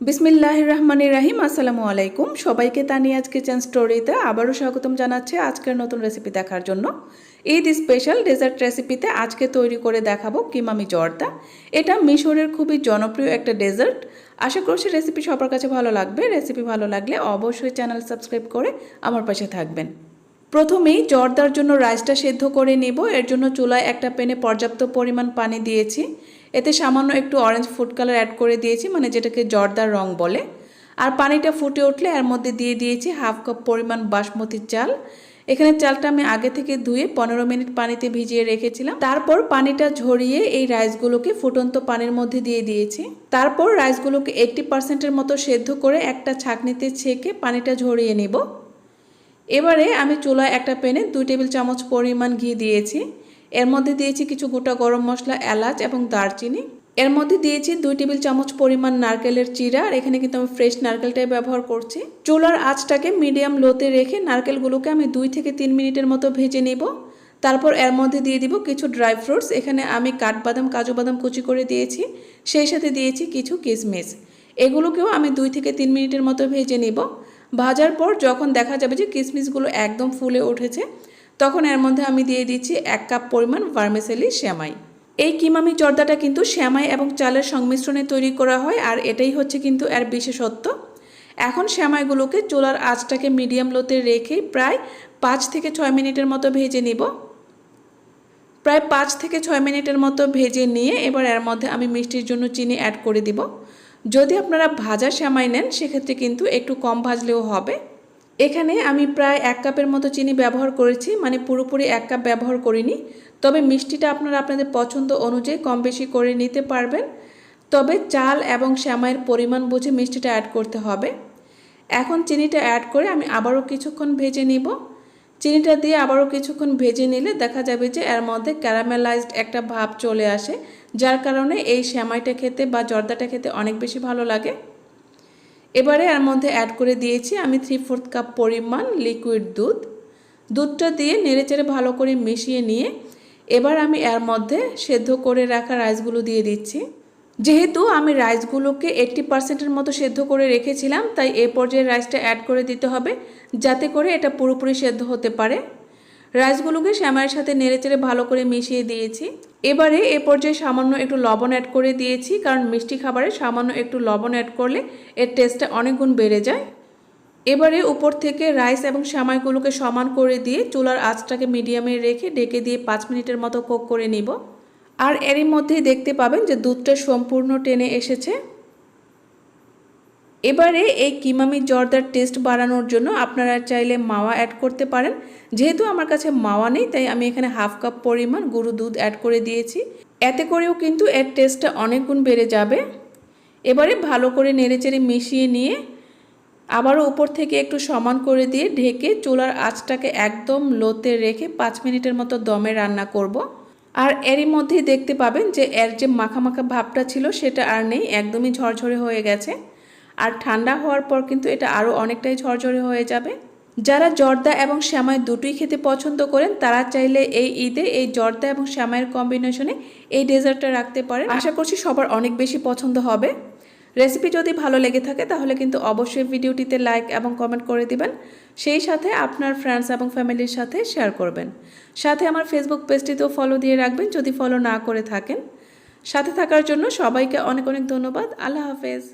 বিসমিল্লাহ রহমান রাহিম, আসসালামু আলাইকুম। সবাইকে তা তানিয়াজ কিচেন স্টোরিতে আবারও স্বাগতম জানাচ্ছি আজকের নতুন রেসিপি দেখার জন্য। ঈদ স্পেশাল ডেজার্ট রেসিপিতে আজকে তৈরি করে দেখাবো কিমামি জর্দা। এটা মিশরের খুবই জনপ্রিয় একটা ডেজার্ট আশা করছি রেসিপি সবার কাছে ভালো লাগবে। রেসিপি ভালো লাগলে অবশ্যই চ্যানেল সাবস্ক্রাইব করে আমার পাশে থাকবেন। প্রথমেই জর্দার জন্য রাইসটা সেদ্ধ করে নেব। এর জন্য চুলায় একটা প্যানে পর্যাপ্ত পরিমাণ পানি দিয়েছি। এতে সামান্য একটু অরেঞ্জ ফুড কালার অ্যাড করে দিয়েছি মানে যেটাকে জর্দার রং বলে। আর পানিটা ফুটে উঠলে এর মধ্যে দিয়ে দিয়েছি হাফ কাপ পরিমাণ বাসমতির চাল। এখানে চালটা আমি আগে থেকে ধুয়ে পনেরো মিনিট পানিতে ভিজিয়ে রেখেছিলাম। তারপর পানিটা ঝরিয়ে এই রাইসগুলোকে ফুটন্ত পানির মধ্যে দিয়ে দিয়েছি। তারপর রাইসগুলোকে এইট্টি পার্সেন্টের মতো সেদ্ধ করে একটা ছাঁকনিতে ছেঁকে পানিটা ঝরিয়ে নেব। এবারে আমি চুলায় একটা প্যানে দুই টেবিল চামচ পরিমাণ ঘি দিয়েছি। এর মধ্যে দিয়েছি কিছু গোটা গরম মশলা, এলাচ এবং দারচিনি। এর মধ্যে দিয়েছি দুই টেবিল চামচ পরিমাণ নারকেলের চিরা আর এখানে কিন্তু আমি ফ্রেশ নারকেলটাই ব্যবহার করছি। চুলার আঁচটাকে মিডিয়াম লোতে রেখে নারকেলগুলোকে আমি দুই থেকে তিন মিনিটের মতো ভেজে নেব। তারপর এর মধ্যে দিয়ে দিব কিছু ড্রাই ফ্রুটস। এখানে আমি কাঠবাদাম কাজু বাদাম কুচি করে দিয়েছি। সেই সাথে দিয়েছি কিছু কিশমিশ এগুলোকেও আমি দুই থেকে তিন মিনিটের মতো ভেজে নেব। ভাজার পর যখন দেখা যাবে যে কিশমিশগুলো একদম ফুলে উঠেছে তখন এর মধ্যে আমি দিয়ে দিচ্ছি এক কাপ পরিমাণ ভার্মেসেলি শ্যামাই। এই কিমামি জর্দাটা কিন্তু শ্যামাই এবং চালের সংমিশ্রণে তৈরি করা হয় আর এটাই হচ্ছে কিন্তু এর বিশেষত্ব। এখন শ্যামাইগুলোকে চোলার আঁচটাকে মিডিয়াম লোতে রেখে প্রায় পাঁচ থেকে ছয় মিনিটের মতো ভেজে নিব। প্রায় পাঁচ থেকে ছয় মিনিটের মতো ভেজে নিয়ে এবার এর মধ্যে আমি মিষ্টির জন্য চিনি অ্যাড করে দিব। যদি আপনারা ভাজা শ্যামাই নেন, সেক্ষেত্রে কিন্তু একটু কম ভাজলেও হবে। এখানে আমি প্রায় এক কাপের মতো চিনি ব্যবহার করেছি মানে পুরোপুরি এক কাপ ব্যবহার করিনি। তবে মিষ্টিটা আপনারা আপনাদের পছন্দ অনুযায়ী কম বেশি করে নিতে পারবেন। তবে চাল এবং শ্যামাইয়ের পরিমাণ বুঝে মিষ্টিটা অ্যাড করতে হবে। এখন চিনিটা অ্যাড করে আমি আবারও কিছুক্ষণ ভেজে নিব। চিনিটা দিয়ে আবারও কিছুক্ষণ ভেজে নিলে দেখা যাবে যে এর মধ্যে ক্যারামেলাইজড একটা ভাব চলে আসে, যার কারণে এই শ্যামাইটা খেতে বা জর্দাটা খেতে অনেক বেশি ভালো লাগে। এবারে এর মধ্যে অ্যাড করে দিয়েছি আমি থ্রি ফোর্থ কাপ পরিমাণ লিকুইড দুধ। দুধটা দিয়ে নেড়েচেড়ে ভালো করে মিশিয়ে নিয়ে এবার আমি এর মধ্যে সেদ্ধ করে রাখা রাইসগুলো দিয়ে দিচ্ছি। যেহেতু আমি রাইসগুলোকে এইট্টি পার্সেন্টের মতো সেদ্ধ করে রেখেছিলাম, তাই এ পর্যায়ে রাইসটা অ্যাড করে দিতে হবে, যাতে করে এটা পুরোপুরি সেদ্ধ হতে পারে। রাইসগুলোকে শ্যামাইয়ের সাথে নেড়েচেড়ে ভালো করে মিশিয়ে দিয়েছি। এবারে এ পর্যায়ে সামান্য একটু লবণ অ্যাড করে দিয়েছি, কারণ মিষ্টি খাবারে সামান্য একটু লবণ অ্যাড করলে এর টেস্টটা অনেক গুণ বেড়ে যায়। এবারে উপর থেকে রাইস এবং সামাইগুলোকে সমান করে দিয়ে চুলার আঁচটাকে মিডিয়ামে রেখে ডেকে দিয়ে পাঁচ মিনিটের মতো কোক করে নিব। আর এরই মধ্যেই দেখতে পাবেন যে দুধটা সম্পূর্ণ টেনে এসেছে। এবারে এই কিমামি জর্দার টেস্ট বাড়ানোর জন্য আপনারা চাইলে মাওয়া অ্যাড করতে পারেন। যেহেতু আমার কাছে মাওয়া নেই, তাই আমি এখানে হাফ কাপ পরিমাণ গুঁড়ো দুধ অ্যাড করে দিয়েছি। এতে করেও কিন্তু এর টেস্টটা অনেক গুণ বেড়ে যাবে। এবারে ভালো করে নেড়েচেড়ে মিশিয়ে নিয়ে আবারও উপর থেকে একটু সমান করে দিয়ে ঢেকে চুলার আঁচটাকে একদম লোতে রেখে পাঁচ মিনিটের মতো দমে রান্না করব। আর এরই মধ্যেই দেখতে পাবেন যে এর যে মাখা মাখা ভাবটা ছিল, সেটা আর নেই, একদমই ঝরঝরে হয়ে গেছে। আর ঠান্ডা হওয়ার পর কিন্তু এটা আরও অনেকটাই ঝরঝরে হয়ে যাবে। যারা জর্দা এবং শ্যামাই দুটোই খেতে পছন্দ করেন, তারা চাইলে এই ঈদে এই জর্দা এবং শ্যামাইয়ের কম্বিনেশনে এই ডেজার্টটা রাখতে পারেন। আশা করছি সবার অনেক বেশি পছন্দ হবে। রেসিপি যদি ভালো লেগে থাকে, তাহলে কিন্তু অবশ্যই ভিডিওটিতে লাইক এবং কমেন্ট করে দিবেন। সেই সাথে আপনার ফ্রেন্ডস এবং ফ্যামিলির সাথে শেয়ার করবেন। সাথে আমার ফেসবুক পেজটিতেও ফলো দিয়ে রাখবেন, যদি ফলো না করে থাকেন। সাথে থাকার জন্য সবাইকে অনেক অনেক ধন্যবাদ। আল্লাহ হাফেজ।